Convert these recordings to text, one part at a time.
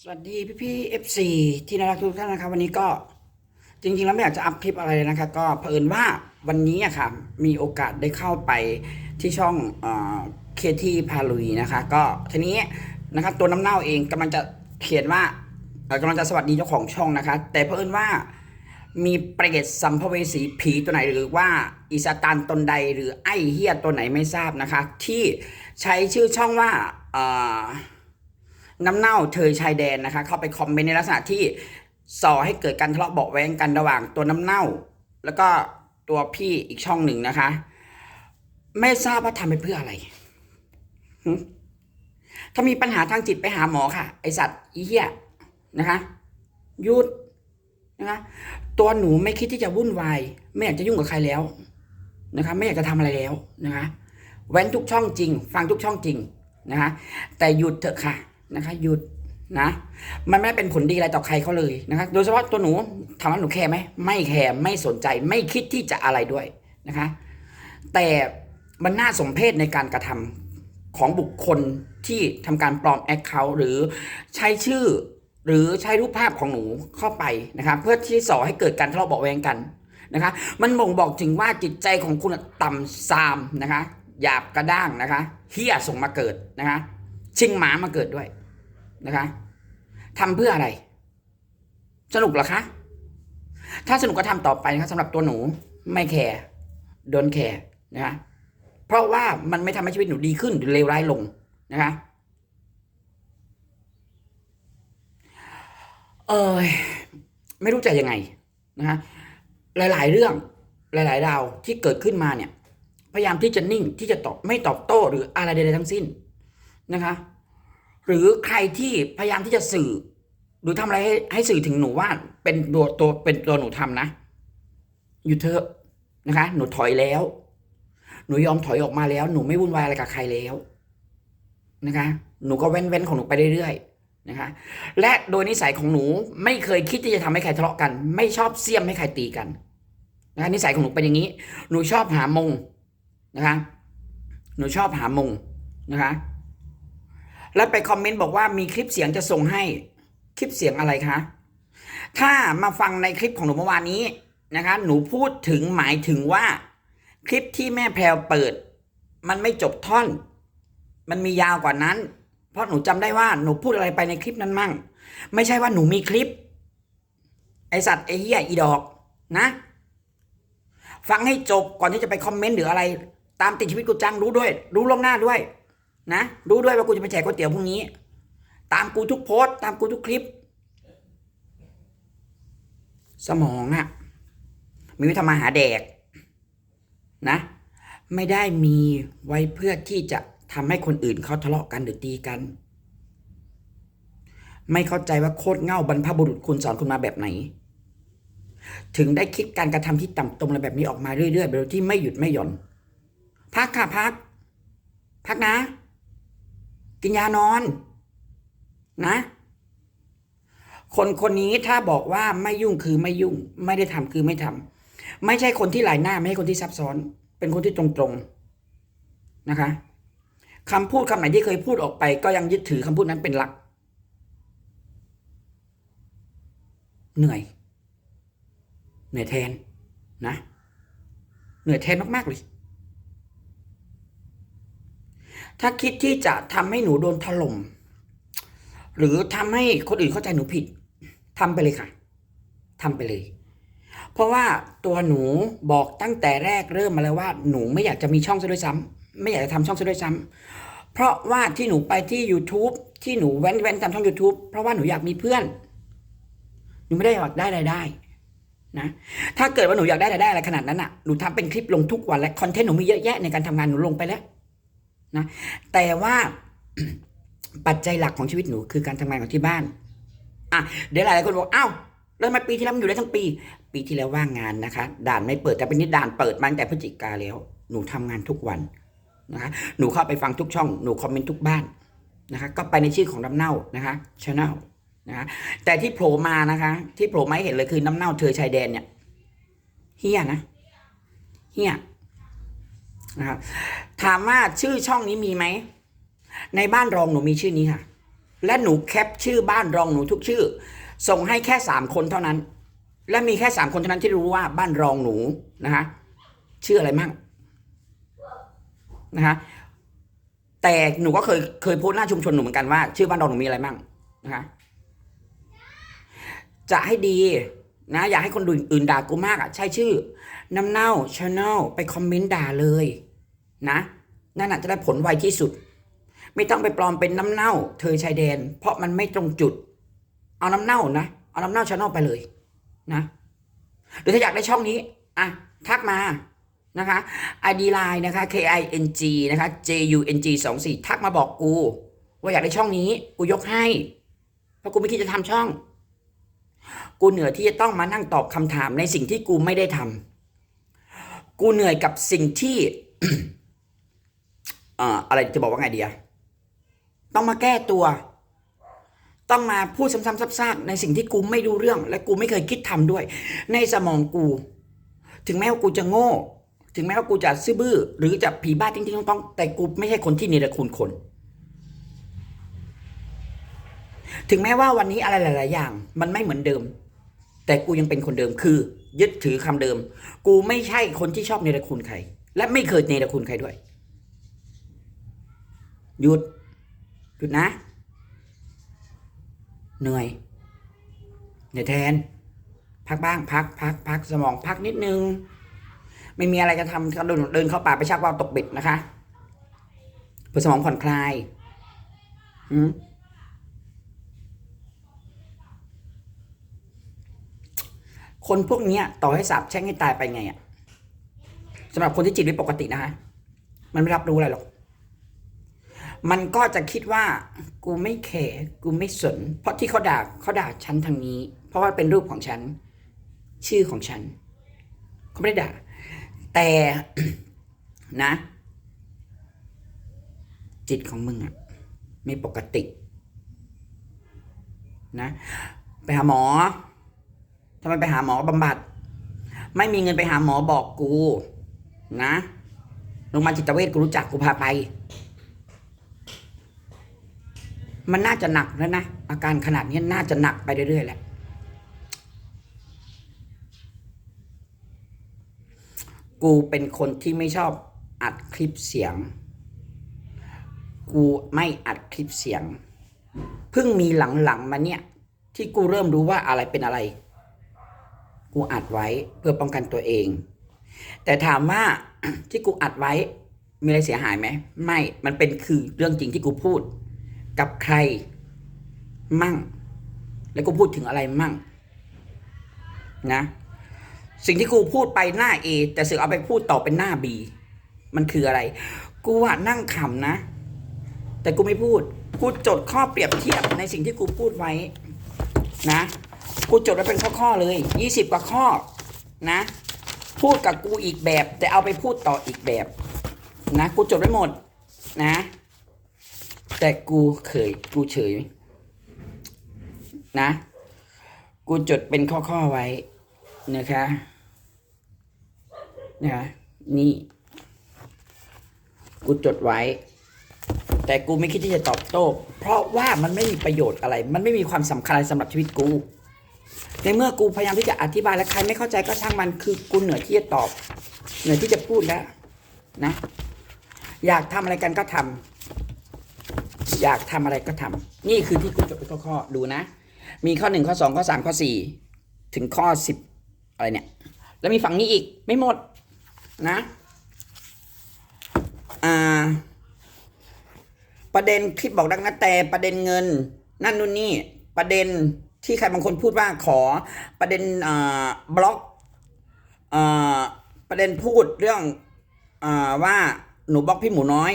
สวัสดีพี่พี่เอฟซีที่น่ารักทุกท่านนะครับ วันนี้ก็จริงๆแล้วไม่อยากจะอัพคลิปอะไรเลยนะครับ ก็เผอิญว่าวันนี้อะค่ะมีโอกาสได้เข้าไปที่ช่องเคที่พาลุยนะคะ ก็ทีนี้นะครับตัวน้ำเน่าเองกำลังจะเขียนว่ากำลังจะสวัสดีเจ้าของช่องนะคะ แต่เผอิญว่ามีเปรตสัมภเวสีผีตัวไหนหรือว่าอิสตานตนใดหรือไอเฮียตัวไหนไม่ทราบนะคะ ที่ใช้ชื่อช่องว่าอ่อ น้ำเน่าเธอชายแดนนะคะ เข้าไปคอมเมนต์ในลักษณะที่ส่อให้เกิดการทะเลาะเบาแว้งกันระหว่างตัวน้ำเน่า แล้วก็ตัวพี่อีกช่องหนึ่งนะคะ ไม่ทราบว่าทำไปเพื่ออะไรถ้ามีปัญหาทางจิตไปหาหมอค่ะ ไอสัตว์อีเหี้ยนะคะหยุดนะคะตัวหนูไม่คิดที่จะวุ่นวายไม่อยากจะยุ่งกับใครแล้วนะคะ ไม่อยากจะทำอะไรแล้วนะคะแว้นทุกช่องจริง ฟังทุกช่องจริงนะคะแต่หยุดเถอะค่ะ นะคะ หยุดนะ มันไม่ได้เป็นผลดีอะไรต่อใครเขาเลยนะคะ โดยเฉพาะตัวหนูถามว่าหนูแคร์ไหมไม่แคร์ไม่สนใจไม่คิดที่จะอะไรด้วยนะคะ แต่มันน่าสมเพชในการกระทำของบุคคลที่ทำการปลอมแอคเคาท์หรือใช้ชื่อ หรือใช้รูปภาพของหนูเข้าไปนะคะเพื่อที่ส่อให้เกิดการทะเลาะเบาแวงกันนะคะ มันบ่งบอกถึงว่าจิตใจของคุณต่ำซามนะคะหยาบกระด้างนะคะเฮี้ยส่งมาเกิดนะคะชิงหมามาเกิดด้วย นะคะทำเพื่ออะไร สนุกเหรอคะ ถ้าสนุกก็ทำต่อไปนะครับสำหรับตัวหนูไม่แคร์โดนแคร์นะคะเพราะว่ามันไม่ทำให้ชีวิตหนูดีขึ้นหรือเลวร้ายลงนะคะเออไม่รู้จะยังไงนะฮะหลาย ๆ เรื่องหลายๆดาวที่เกิดขึ้นมาเนี่ย พยายามที่จะนิ่งที่จะตอบไม่ตอบโต้หรืออะไรใดๆทั้งสิ้นนะคะ หรือใครที่พยายามที่จะสื่อ หรือทำอะไรให้ให้สื่อถึงหนูว่า เป็นตัวตัวเป็นตัวหนูทำนะอยู่เถอะนะคะ หนูถอยแล้ว หนูยอมถอยออกมาแล้ว หนูไม่วุ่นวายอะไรกับใครแล้วนะคะ หนูก็เว้นเว้นของหนูไปเรื่อยๆนะคะ และโดยนิสัยของหนูไม่เคยคิดที่จะทำให้ใครทะเลาะกัน ไม่ชอบเสียมให้ใครตีกันนะคะนิสัยของหนูเป็นอย่างนี้ หนูชอบหามงนะคะ หนูชอบหามงนะคะ แล้วไปคอมเมนต์บอกว่ามีคลิปเสียงจะส่งให้ คลิปเสียงอะไรคะ ถ้ามาฟังในคลิปของหนูเมื่อวานนี้นะคะ หนูพูดถึงหมายถึงว่า คลิปที่แม่แพรวเปิด มันไม่จบท่อน มันมียาวกว่านั้น เพราะหนูจำได้ว่าหนูพูดอะไรไปในคลิปนั้นมั่ง ไม่ใช่ว่าหนูมีคลิป ไอสัตว์ไอเหี้ยอีดอกนะ ฟังให้จบก่อนที่จะไปคอมเมนต์หรืออะไร ตามติดชีวิตกูจังรู้ด้วย รู้ล่วงหน้าด้วย นะรู้ด้วยว่ากูจะไปแจกก๋วยเตี๋ยวพรุ่งนี้ ตามกูทุกโพสต์ตามกูทุกคลิป สมองอะมีไวิธมาหาแดกนะ ไม่ได้มีไว้เพื่อที่จะทำให้คนอื่นเขาทะเลาะกันหรือตีกัน ไม่เข้าใจว่าโคตรเง่าบรรพบุรุษคุณสอนคุณมาแบบไหน ถึงได้คิดการกระทำที่ต่ำตรงอะไรแบบนี้ออกมาเรื่อยๆโดยที่ไม่หยุดไม่หย่อนพักค่ะพักพักนะ กินยานอน นะ คนคนนี้ถ้าบอกว่าไม่ยุ่งคือไม่ยุ่ง ไม่ได้ทำคือไม่ทำไม่ใช่คนที่หลายหน้า ไม่ใช่คนที่ซับซ้อน เป็นคนที่ตรงๆนะคะคำพูดคำไหนที่เคยพูดออกไป ก็ยังยึดถือคำพูดนั้นเป็นหลัก เหนื่อย เหนื่อยแทนนะ เหนื่อยแทนมากๆเลย ถ้าคิดที่จะทำให้หนูโดนถล่มหรือทำให้คนอื่นเข้าใจหนูผิดทำไปเลยค่ะทำไปเลย เพราะว่าตัวหนูบอกตั้งแต่แรกเริ่มมาแล้วว่า หนูไม่อยากจะมีช่องซะด้วยซ้ำไม่อยากจะทำช่องซะด้วยซ้ำเพราะว่าที่หนูไปที่ YouTube ที่หนูแว้นแว้นทำช่อง YouTube เพราะว่าหนูอยากมีเพื่อน หนูไม่ได้อยากได้รายได้นะ ถ้าเกิดว่าหนูอยากได้รายได้อะไรขนาดนั้นอะ หนูทำเป็นคลิปลงทุกวันและคอนเทนต์หนูมีเยอะแยะในการทำงานหนูลงไปแล้ว นะแต่ว่าปัจจัยหลักของชีวิตหนูคือการทำงานของที่บ้านอะเดี๋ยวหลายคนบอกอ้าวแล้วทำไมปีที่แล้วมันอยู่ได้ทั้งปี ปีที่แล้วว่างงานนะคะ ด่านไม่เปิดแต่เป็นนิดด่านเปิดมาตั้งแต่พฤศจิกาแล้ว หนูทำงานทุกวันนะคะหนูเข้าไปฟังทุกช่องหนูคอมเมนต์ทุกบ้านนะคะ ก็ไปในชื่อของน้ำเน่านะคะชาแนลนะคะแต่ที่โผล่มานะคะ ที่โผล่มาให้เห็นเลยคือน้ำเน่าเธอชายแดนเนี่ยเฮียนะเฮีย นะครับถามว่าชื่อช่องนี้มีไหม ในบ้านรองหนูมีชื่อนี้ค่ะ และหนูแคปชื่อบ้านรองหนูทุกชื่อ ส่งให้แค่สามคนเท่านั้น และมีแค่สามคนเท่านั้นที่รู้ว่าบ้านรองหนูนะคะชื่ออะไรมั่งนะคะแต่หนูก็เคยเคยโพสต์หน้าชุมชนหนูเหมือนกันว่า ชื่อบ้านรองหนูมีอะไรมั่งนะคะจะให้ดีนะอยากให้คนอื่นด่ากูมากอะ ใช่ชื่อน้ำเน่าชาแนลไปคอมเมนต์ด่าเลย นะนั่นอาจจะได้ผลไวที่สุด ไม่ต้องไปปลอมเป็นน้ำเน่า เธอชายแดน เพราะมันไม่ตรงจุด เอาน้ำเน่านะเอาน้ำเน่าชาแนลไปเลยนะหรือถ้าอยากได้ช่องนี้อะทักมานะคะ ID Line นะคะ K I N G นะคะ J U N G สองสี่ทักมาบอกกู ว่าอยากได้ช่องนี้ กูยกให้ เพราะกูไม่คิดจะทำช่อง กูเหนื่อยที่จะต้องมานั่งตอบคำถามในสิ่งที่กูไม่ได้ทำกูเหนื่อยกับสิ่งที่ อ่ออะไรจะบอกว่าไงดีอะต้องมาแก้ตัว ต้องมาพูดซ้ำๆซักๆในสิ่งที่กูไม่รู้เรื่อง และกูไม่เคยคิดทำด้วย ในสมองกู ถึงแม้ว่ากูจะโง่ ถึงแม้ว่ากูจะซื่อบื้อ หรือจะผีบ้าจริงๆต้องๆแต่กูไม่ใช่คนที่เนรคุณคน ถึงแม้ว่าวันนี้อะไรหลาย ๆ อย่าง มันไม่เหมือนเดิม แต่กูยังเป็นคนเดิมคือ ยึดถือคำเดิม กูไม่ใช่คนที่ชอบเนรคุณใคร และไม่เคยเนรคุณใครด้วย หยุด หยุดนะ เหนื่อยเหนื่อยแทน พักบ้าง พัก พัก พักสมองพักนิดนึง ไม่มีอะไรจะทำก็เดินเดินเข้าป่าไปชักว่าวตกเบ็ดนะคะเพื่อสมองผ่อนคลายอืมคนพวกนี้ต่อให้สาบแช่งให้ตายไปไงอะสำหรับคนที่จิตไม่ปกตินะคะมันไม่รับรู้อะไรหรอก มันก็จะคิดว่ากูไม่แคร์กูไม่สน เพราะที่เขาด่าเขาด่าฉันทางนี้ เพราะว่าเป็นรูปของฉัน ชื่อของฉันเขาไม่ได้ด่า แต่นะ จิตของมึงอะไม่ปกติ นะไปหาหมอทำไมไปหาหมอบำบัด ไม่มีเงินไปหาหมอบอกกู นะโรงพยาบาลจิตเวชกูรู้จักกูพาไป มันน่าจะหนักแล้วนะอาการขนาดนี้น่าจะหนักไปเรื่อยๆแหละกูเป็นคนที่ไม่ชอบอัดคลิปเสียง กูไม่อัดคลิปเสียง เพิ่งมีหลังๆมาเนี่ย ที่กูเริ่มรู้ว่าอะไรเป็นอะไร กูอัดไว้เพื่อป้องกันตัวเอง แต่ถามว่าที่กูอัดไว้มีอะไรเสียหายไหม ไม่ มันเป็นคือเรื่องจริงที่กูพูด กับใครมั่ง แล้วกูพูดถึงอะไรมั่ง นะ สิ่งที่กูพูดไปหน้า A แต่สึกเอาไปพูดต่อเป็นหน้า B มันคืออะไร กูอะนั่งขำนะ แต่กูไม่พูด กูจดข้อเปรียบเทียบในสิ่งที่กูพูดไว้ นะ กูจดไว้เป็นข้อๆเลยยี่สิบกว่าข้อ นะ พูดกับกูอีกแบบ แต่เอาไปพูดต่ออีกแบบ นะ กูจดไว้หมด นะ แต่กูเคยกูเฉยนะ กูจดเป็นข้อๆไว้นะคะนะคะนี่ กูจดไว้ แต่กูไม่คิดที่จะตอบโต้ เพราะว่ามันไม่มีประโยชน์อะไร มันไม่มีความสำคัญอะไรสำหรับชีวิตกู ในเมื่อกูพยายามที่จะอธิบายและใครไม่เข้าใจก็ช่างมันคือกูเหนือที่จะตอบ เหนือที่จะพูดแล้วนะ อยากทำอะไรกันก็ทำ อยากทำอะไรก็ทำนี่คือที่กูจดเป็นข้อๆดูนะ มีข้อหนึ่งข้อสองข้อสามข้อสี่ถึงข้อสิบอะไรเนี่ย แล้วมีฝั่งนี้อีกไม่หมดนะอ่าประเด็นคลิปบอกดังนะแต่ประเด็นเงิน นั่นนู่นนี่ประเด็นที่ใครบางคนพูดว่าขอประเด็นอ่าบล็อกอ่าประเด็นพูดเรื่องอ่าว่าหนูบล็อกพี่หมูน้อย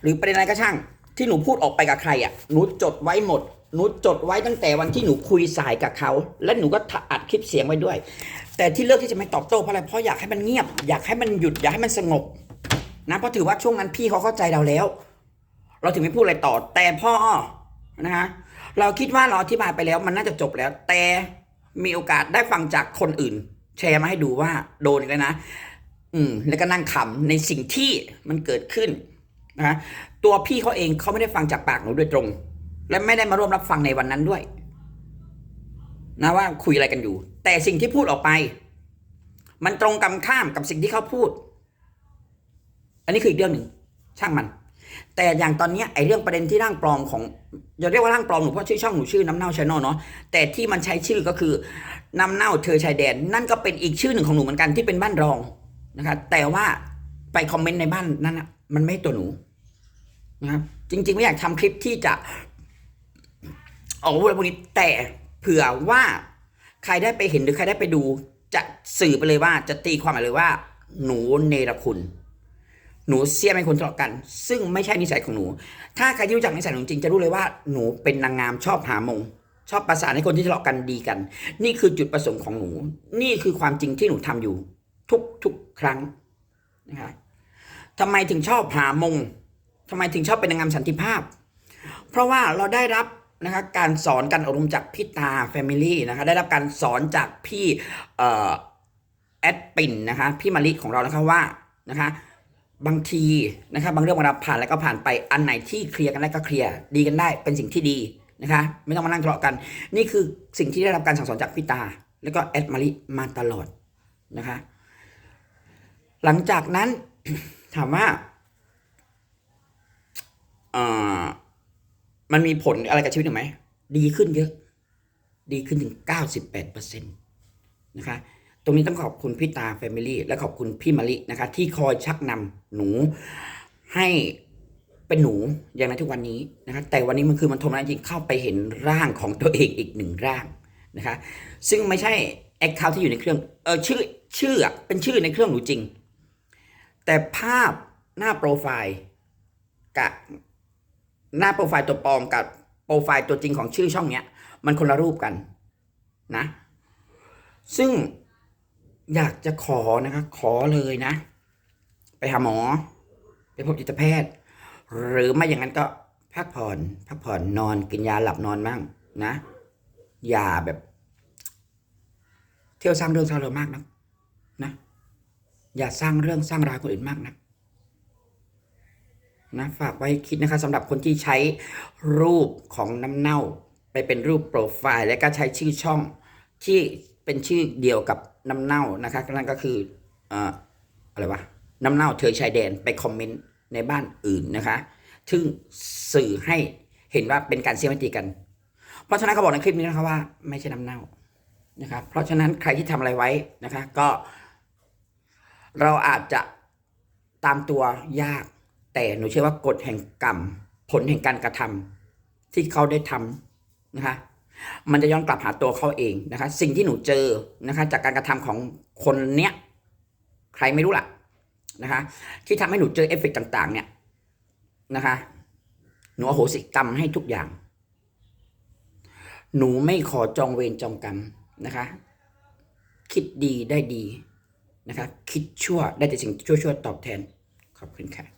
หรือประเด็นอะไรก็ช่าง ที่หนูพูดออกไปกับใครอะหนูจดไว้หมด หนูจดไว้ตั้งแต่วันที่หนูคุยสายกับเขา และหนูก็อัดคลิปเสียงไว้ด้วย แต่ที่เลือกที่จะไม่ตอบโต้เพราะอะไรเพราะอยากให้มันเงียบ อยากให้มันหยุดอยากให้มันสงบนะเพราะถือว่าช่วงนั้นพี่เขาเข้าใจเราแล้ว เราถึงไม่พูดอะไรต่อแต่พ่อนะฮะเราคิดว่าเราอธิบายไปแล้ว มันน่าจะจบแล้ว แต่มีโอกาสได้ฟังจากคนอื่น แชร์มาให้ดูว่าโดนอีกแล้วนะ อืม แล้วก็นั่งขำในสิ่งที่มันเกิดขึ้น นะตัวพี่เขาเองเขาไม่ได้ฟังจากปากหนูโดยตรง และไม่ได้มาร่วมรับฟังในวันนั้นด้วย นะว่าคุยอะไรกันอยู่ แต่สิ่งที่พูดออกไป มันตรงกันข้ามกับสิ่งที่เขาพูด อันนี้คืออีกเรื่องหนึ่งช่างมัน แต่อย่างตอนนี้ไอ้เรื่องประเด็นที่ร่างปลอมของอย่าเรียกว่าร่างปลอมหนูเพราะชื่อช่องหนูชื่อน้ำเน่าชาแนลเนาะแต่ที่มันใช้ชื่อก็คือน้ำเน่าเธอชายแดน นั่นก็เป็นอีกชื่อหนึ่งของหนูเหมือนกันที่เป็นบ้านรองนะครับแต่ว่าไปคอมเมนต์ในบ้านนั้นนะมันไม่ตัวหนู นะครับ จริง ๆ ไม่อยากทำคลิปที่จะออกพูดอะไรพวกนี้แต่เผื่อว่าใครได้ไปเห็นหรือใครได้ไปดู จะสื่อไปเลยว่าจะตีความหมายเลยว่า หนูเนรคุณ หนูเสียไม่คนทะเลาะกัน ซึ่งไม่ใช่นิสัยของหนู ถ้าใครที่รู้จักนิสัยหนูจริงจะรู้เลยว่าหนูเป็นนางงามชอบหามง ชอบประสานให้คนที่ทะเลาะกันดีกัน นี่คือจุดประสงค์ของหนู นี่คือความจริงที่หนูทำอยู่ ทุกทุกครั้งนะคะทำไมถึงชอบหามง ทำไมถึงชอบเป็นนางงามสันติภาพ เพราะว่าเราได้รับนะคะการสอนการอบรมจากพี่ตาแฟมิลี่นะคะได้รับการสอนจากพี่เอ่อแอดปินนะคะพี่มาริของเรานะคะว่านะคะบางทีนะคะบางเรื่องบางราผ่านแล้วก็ผ่านไปอันไหนที่เคลียร์กันได้ก็เคลียร์ดีกันได้เป็นสิ่งที่ดีนะคะไม่ต้องมานั่งทะเลาะกัน นี่คือสิ่งที่ได้รับการสั่งสอนจากพี่ตา แล้วก็แอดมาริมาตลอดนะคะหลังจากนั้นถามว่า มันมีผลอะไรกับชีวิตหรือไหม ดีขึ้นเยอะ ดีขึ้นถึง 98%นะคะ ตรงนี้ต้องขอบคุณพี่ตาแฟมิลี่และขอบคุณพี่มะลินะคะ ที่คอยชักนำหนูให้เป็นหนูอย่างในทุกวันนี้นะคะ แต่วันนี้มันคือมันทนไม่ได้จริงเข้าไปเห็นร่างของตัวเองอีกหนึ่งร่างนะคะ ซึ่งไม่ใช่แอคเคาท์ที่อยู่ในเครื่อง เออชื่อชื่อเป็นชื่อในเครื่องหนูจริง แต่ภาพหน้าโปรไฟล์กับ หน้าโปรไฟล์ตัวปลอมกับโปรไฟล์ตัวจริงของชื่อช่องเนี้ย มันคนละรูปกันนะ ซึ่งอยากจะขอนะคะ ขอเลยนะ ไปหาหมอ ไปพบจิตแพทย์ หรือไม่อย่างนั้นก็พักผ่อน พักผ่อนนอนกินยาหลับนอนบ้างนะ อย่าแบบ เที่ยวสร้างเรื่องสร้างราวมากนะนะ อย่าสร้างเรื่องสร้างราวคนอื่นมากนะ นะฝากไว้คิดนะคะสำหรับคนที่ใช้รูปของน้ำเน่า ไปเป็นรูปโปรไฟล์ และก็ใช้ชื่อช่องที่เป็นชื่อเดียวกับน้ำเน่านะคะนั่นก็คือเอ่ออะไรวะน้ำเน่าเธอชายแดนไปคอมเมนต์ในบ้านอื่นนะคะ ซึ่งสื่อให้เห็นว่าเป็นการเสียมติกัน เพราะฉะนั้นเขาบอกในคลิปนี้นะคะว่าไม่ใช่น้ำเน่านะครับเพราะฉะนั้นใครที่ทำอะไรไว้นะคะ ก็ เราอาจจะตามตัวยาก แต่หนูเชื่อว่ากฎแห่งกรรม ผลแห่งการกระทำที่เขาได้ทำนะคะมันจะย้อนกลับหาตัวเขาเองนะคะ สิ่งที่หนูเจอนะคะ จากการกระทำของคนเนี้ยใครไม่รู้ล่ะนะคะ ที่ทำให้หนูเจอเอฟเฟกต์ต่าง ๆ เนี่ยนะคะ หนูอโหสิกรรมให้ทุกอย่าง หนูไม่ขอจองเวรจองกรรมนะคะ คิดดีได้ดีนะคะ คิดชั่วได้แต่สิ่งชั่วๆตอบแทน ขอบคุณค่ะ